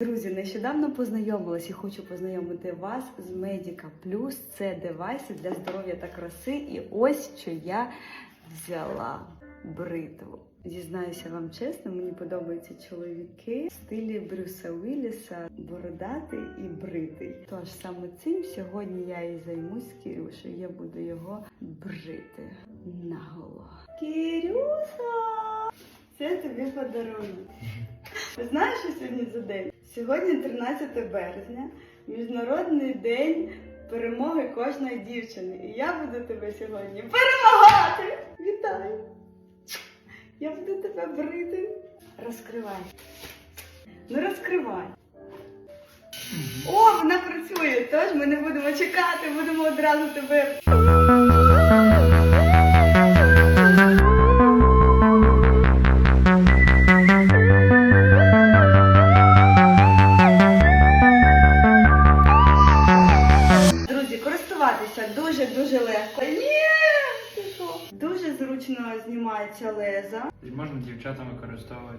Друзі, нещодавно познайомилась і хочу познайомити вас з Medica Plus. Це девайси для здоров'я та краси. І ось що я взяла бритву. Зізнаюся вам чесно, мені подобаються чоловіки в стилі Брюса Уілліса, бородатий і бритий. Тож саме цим сьогодні я і займусь з Кирюшею. Я буду його брити наголо. Кирюша! Це тобі подарунок. Знаєш, що сьогодні за день? Сьогодні 13 березня, Міжнародний день перемоги кожної дівчини. І я буду тебе сьогодні перемагати! Вітаю! Я буду тебе брити. Розкривай. Ну розкривай. О, вона працює, тож ми не будемо чекати, будемо одразу тебе. Користуватися дуже-дуже легко. Що? Дуже зручно знімається леза. І можна дівчатам використовувати.